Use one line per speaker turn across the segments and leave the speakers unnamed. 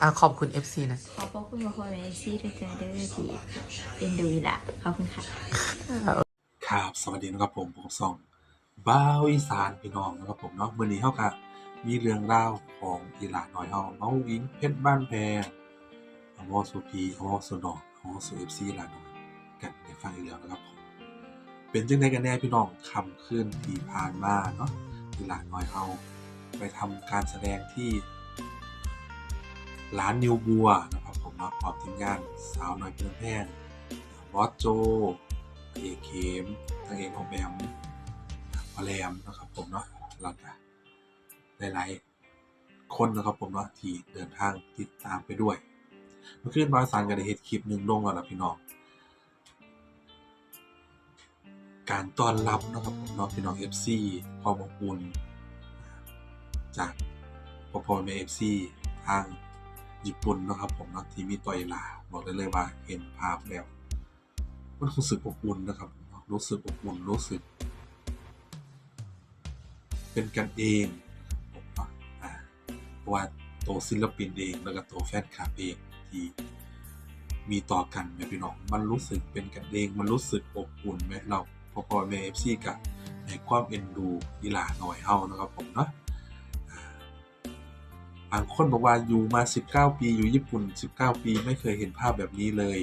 อะขอบคุณ FC นะ
ขอบพระคุณพ่อพ่อแม่ซีทุกท่านเด้อที่เป็นดูอีหละขอบคุณค่ะ
ครับสวัสดีนะครับผมผมส่องบ้าวอีสานพี่น้องนะครับผมเนาะมื้อนี้เฮาก็มีเรื่องราวของอีหลาน้อยเฮาน้องอิงเพชรบ้านแพงอมอสุพีอมอสุนอกอมอสุ FC หลาน้อยกันได้ฟังอีกแล้วนะครับผมเป็นจังไดกันแน่พี่น้องคำขึ้นที่ผ่านมาเนาะอีหลาน้อยเฮาไปทำการแสดงที่ ร้านนิวบัวนะครับผมเนาะพร้อมทีมงานสาวน้อยเพื่อนแพงบอสโจเอกเคมทางเอกของแบมพอแรมนะครับผมเนาะแล้วก็หลายๆคนนะครับผมเนาะที่เดินทางติดตามไปด้วยเมื่อคืนบอยสารก็ได้เฮ็ดคลิปหนึ่งลงแล้วล่ะพี่น้องการต้อนรับนะครับผมเนาะพี่น้อง FC ความอบอุ่นจากพ่อพ่อแม่ FC ทาง ญี่ปุ่นนะครับผมนะที่มีต่อยลาบอกได้เลยว่าเห็นภาพแล้ว มันรู้สึกอบอุ่นนะครับ รู้สึกอบอุ่นรู้สึก เป็นกันเองผมว่าเพราะว่าตัวศิลปินเองแล้วก็ตัวแฟนคลับเองที่มีต่อกันแม่พี่น้อง มันรู้สึกเป็นกันเอง มันรู้สึกอบอุ่นแม่เราพอพอแม่เอฟซีกับในความเอ็นดูอีหลาหน่อยเฮานะครับผมเนาะ บางคนบอกว่าอยู่มา 19 ปีอยู่ญี่ปุ่น 19 ปีไม่เคยเห็นภาพแบบนี้เลย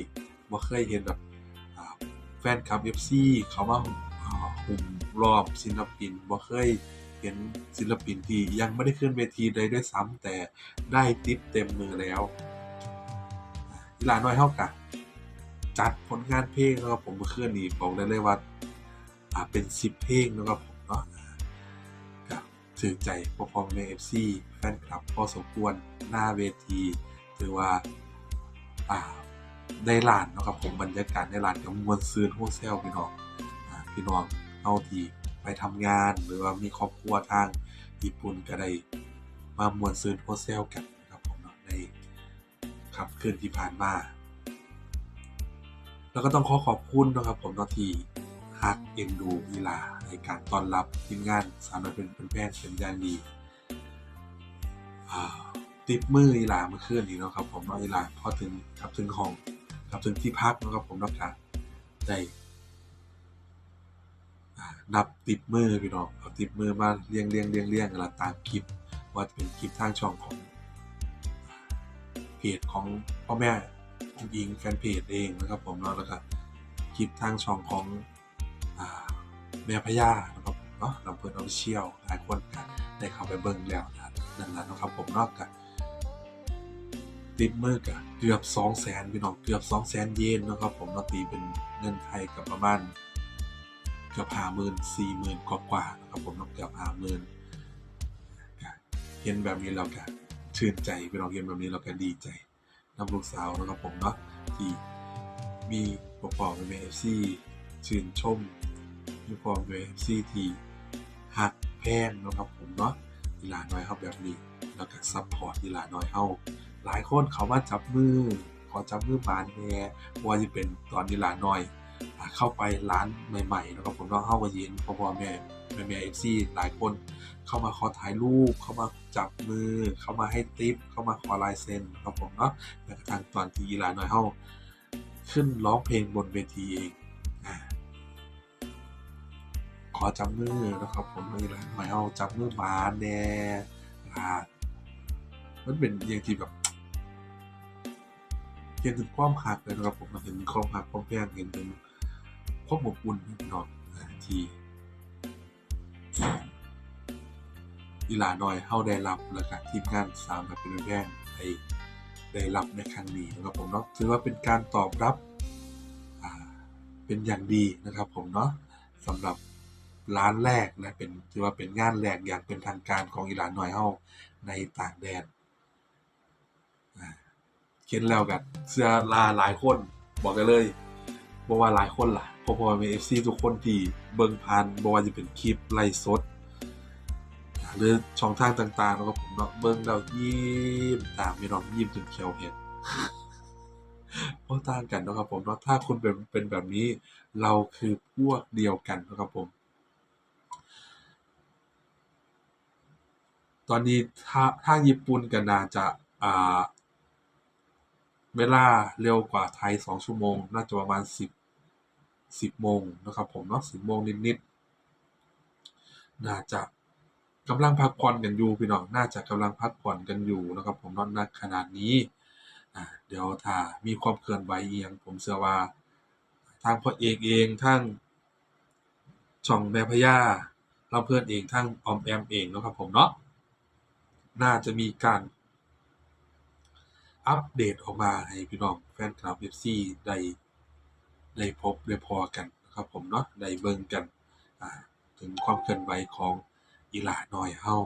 บ่เคยเห็นแบบแฟนคลับ FC เขามาอ่าหุ่มรอบศิลปินบ่เคยเห็นศิลปินที่ยังไม่ได้ขึ้นเวทีใดด้วยซ้ำแต่ได้ติปเต็มมือแล้วอีลาน้อยเท่ากับจัดผลงานเพลงนะครับผมเมื่อคืนนี้บอกได้เลยว่าเป็น 10 เพลงนะครับผมเนาะ ถือใจพอพอแม่ FC แฟนคลับพอสมควรหน้าเวทีถือว่าอ่าในร้านนะครับผมบรรยากาศในร้านก็มวนซืนโฮเซลพี่น้องอ่าพี่น้องเอาที่ไปทำงานหรือว่ามีครอบครัวทางญี่ปุ่นก็ได้มามวนซืนโฮเซลกันนะครับผมเนาะในค่ำคืนที่ผ่านมา แล้วก็ต้องขอขอบคุณนะครับผมนาทีฮักเอ็นดูอีลา ในการต้อนรับทีมงานสาวน้อยเป็นเป็นแพทย์เป็นอย่างดีติดมืออีหลาเมื่อคืนนี้เนาะครับผมเนาะอีหลาพอถึงกลับถึงห้องกลับถึงที่พักเนาะครับผมนาะครับได้นับติดมือพี่น้องเอาติดมือมาเรียงเรียงเรียงเรียงกันละตามคลิปว่าเป็นคลิปทางช่องของเพจของพ่อแม่คุณอิงแฟนเพจเองนะครับผมเนาะแล้วก็คลิปทางช่องของ แม่พญานะครับผมเนาะลำเพิร์นออฟฟิเชียลหลายคนก็ได้เข้าไปเบิ่งแล้วนะนั่นแหละนะครับผมนอกจากติดมือกับเกือบ2 0 0แสนพี่น้องเกือบ2 0 0แสนเยนนะครับผมเนาตีเป็นเงินไทยกับประมาณเกือบห้าหมื่นสี่หมื่นกว่าๆนะครับผมเนาะเกือบห้าหมื่นเห็นแบบนี้เราก็ชื่นใจพี่น้องเห็นแบบนี้เราก็ดีใจน้ำลูกสาวนะครับผมเนาะที่มีปกปอกเป็นเอฟซีชื่นชม มีปกปอกเป็นเอฟซีทีหักแพงนะครับผมเนาะอีหลาน้อยเฮาแบบนี้ แล้วก็ซัพพอร์ตอีหลาน้อยเฮาหลายคนเขามาจับมือขอจับมือบานแหน่ว่าจะเป็นตอนอีหลาน้อยอเข้าไปร้านใหม่ๆนะครับผมเนาะเฮาก็เห็นพ่อๆแม่แม่แม่ FC หลายคนเข้ามาขอถ่ายรูป เข้ามาจับมือ เข้ามาให้ติปเข้ามาขอลายเซ็นนะครับผมเนาะแม้กระทั่งตอนที่อีหลาน้อยเฮาขึ้นร้องเพลงบนเวทีเอง ขอจับมือนะครับผมไม่ไรไม่เอาจับมือบานแน่อ่ามันเป็นอย่างที่แบบเห็นถึงความหักเลยนะครับผมเห็นถึงความหักความแพงเห็นถึงความอบอุ่นพี่น้องอ่าที่อีหลาน้อยเข้าได้รับแล้วก็ทีมงานสามแบบเป็นแพงได้ได้รับในครั้งนี้นะครับผมเนาะถือว่าเป็นการตอบรับเป็นอย่างดีนะครับผมเนาะสำหรับ ร้านแรกนะเป็นถือว่าเป็นงานแรกอย่างเป็นทางการของอีหลานหน่อยเฮาในต่างแดนเขียนแล้วกันเสื้อลาหลายคนบอกกันเลยบอกว่าหลายคนล่ะเพราะว่ามี FC ทุกคนที่เบิ่งผ่านบ่ว่าจะเป็นคลิปไลฟ์สดหรือช่องทางต่างๆแล้วก็ผมเนาะเบิ่งแล้วยิ้มตามพี่น้องยิ้มจนเขียวเห็ดเพราะต่างกันนะครับผมเนาะถ้าคุณเป็นเป็นแบบนี้ เราคือพวกเดียวกันนะครับผม ตอนนี้ถ้าทางญี่ปุ่นก็น่าจะอ่าเวลาเร็วกว่าไทย 2 ชั่วโมง น่าจะประมาณ 10 10โมงนะครับผมเนาะ10โมงนิดๆน่าจะกำลังพักผ่อนกันอยู่พี่น้อง น่าจะกำลังพักผ่อนกันอยู่นะครับผมเนาะณขณะนี้เดี๋ยวถ้ามีความเคลื่อนไหวเอิหยังผมเชื่อว่า ทางพ่อเอกเองทางช่องแม่พญาลำเพิ่อนเองทางออมแอมเองนะครับผมเนาะ น่าจะมีการ อัปเดตออกมาให้พี่น้องแฟนคลับ FC ได้ได้พบได้พอกันนะครับผมเนาะได้เบิ่งกันถึงความเคลื่อนไหวของอีหลาน้อยเฮา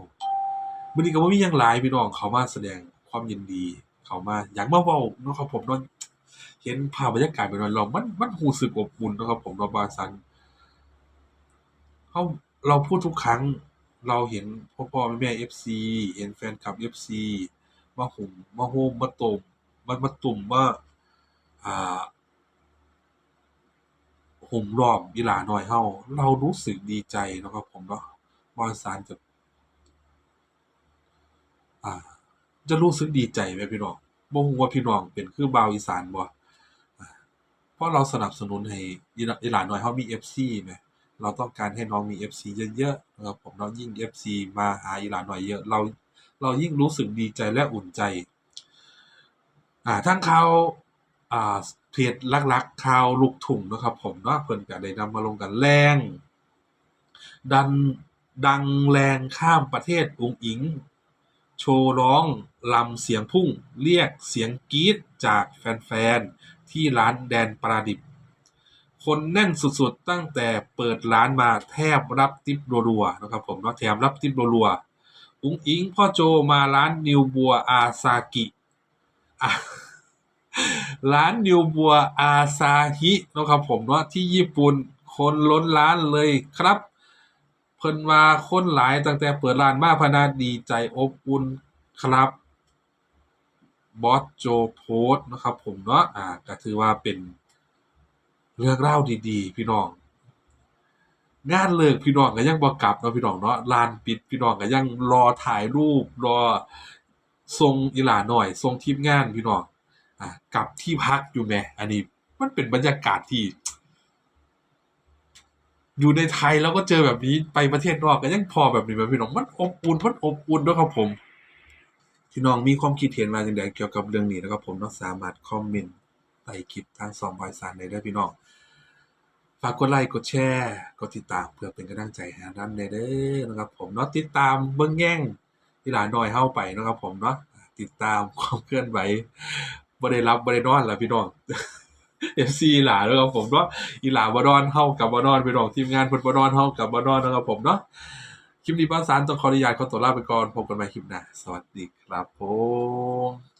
มื้อนี้ก็บ่มียังหลายพี่น้องเขามาแสดงความยินดี เขามาอยากมาเว้าเนาะครับผมเนาะเห็นภาพบรรยากาศไปหน่อยเรา มันมันรู้สึกอบอุ่นนะครับผมเนาบาซันเฮาเราพูดทุกครั้ง เราเห็นพ่อๆแม่ๆ FC เห็นแฟนคลับ FC มาหุ่มมาโฮมมาโตมมามาตุ่มมาอ่าหุ้มล้อมอีหลาน้อยเฮาเรารู้สึกดีใจนะครับผมเนาะบ่ว่าสารจะอ่า จะรู้สึกดีใจไหมพี่น้องบ่ฮู้ว่าพี่น้องเป็นคือบาวอีสานบ่เพราะเราสนับสนุนให้อีหลาหน้อยเฮามี FC แหม เราต้องการให้น้องมี FC เยอะๆนะครับผมเนาะยิ่ง FC มาหาอีหลาน้อยเยอะ เราเรายิ่งรู้สึกดีใจและอุ่นใจ อ่าทางเขาอ่าเพจลักๆข่าวลูกทุ่งนะครับ ผมเนาะเพิ่นก็ได้นำมาลงกันแรง ดันดังแรงข้ามประเทศอุงอิง โชว์ร้องรำเสียงพุ่ง เรียกเสียงกรี๊ดจากแฟนๆ ที่ร้านแดนปลาดิบ คนแน่นสุดๆ ตั้งแต่เปิดร้านมาแทบรับทิปรัวๆนะครับผมเนาะแถมรับทิปรัวๆอุ๋งอิงพ่อโจมาร้านนิวบัวอาซากิร้านนิวบัวอาซาฮินะครับผมเนาะที่ญี่ปุ่นคนล้นร้านเลยครับ เพิ่นว่าคนหลายตั้งแต่เปิดร้านมาพนาดีใจอบอุ่นครับบอสโจโพสนะครับผมเนาะอ่าก็ถือว่าเป็น เรื่องราวดีๆ พี่น้อง งานเลิกพี่น้องก็ยังบ่กลับเนาะพี่น้องเนาะร้านปิดพี่น้องก็ยังรอถ่ายรูปรอส่งอีหลาหน้อยส่งทีมงานพี่น้องอ่ากลับที่พักอยู่แหมอันนี้มันเป็นบรรยากาศที่ อยู่ในไทยแล้วก็เจอแบบนี้ไปประเทศนอกก็ยังพอแบบนี้แหมพี่น้องมันอบอุ่นมันอบอุ่นเนาะครับผมพี่น้องมีความคิดเห็นมาจังไดเกี่ยวกับเรื่องนี้นะครับผมเนาะสามารถคอมเมนต์ ใต้คลิปทาง2 0 3ได้เด้อพี่น้องฝากกดไลค์กดแชร์กดติดตามเพื่อเป็นกำลังใจให้นำได้เด้อนะครับผมเนาะติดตามเบิ่งแย่งอีหลานน้อยเฮาไปนะครับผมเนาะติดตามความเคลื่อนไหวบ่ได้รับบ่ได้นอนละพี่น้อง FC อีหลาเนาะครับผมเนาะอีหลาบ่นอนเฮากับบ่นอนพี่น้องทีมงานเพิ่นบ่นอนเฮากับบ่นอนนะครับผมเนาะคลิปนี้บ้านสารต้องขออนุญาตขอตัวลาไปก่อนพบกันใหม่คลิปหน้าสวัสดีครับผม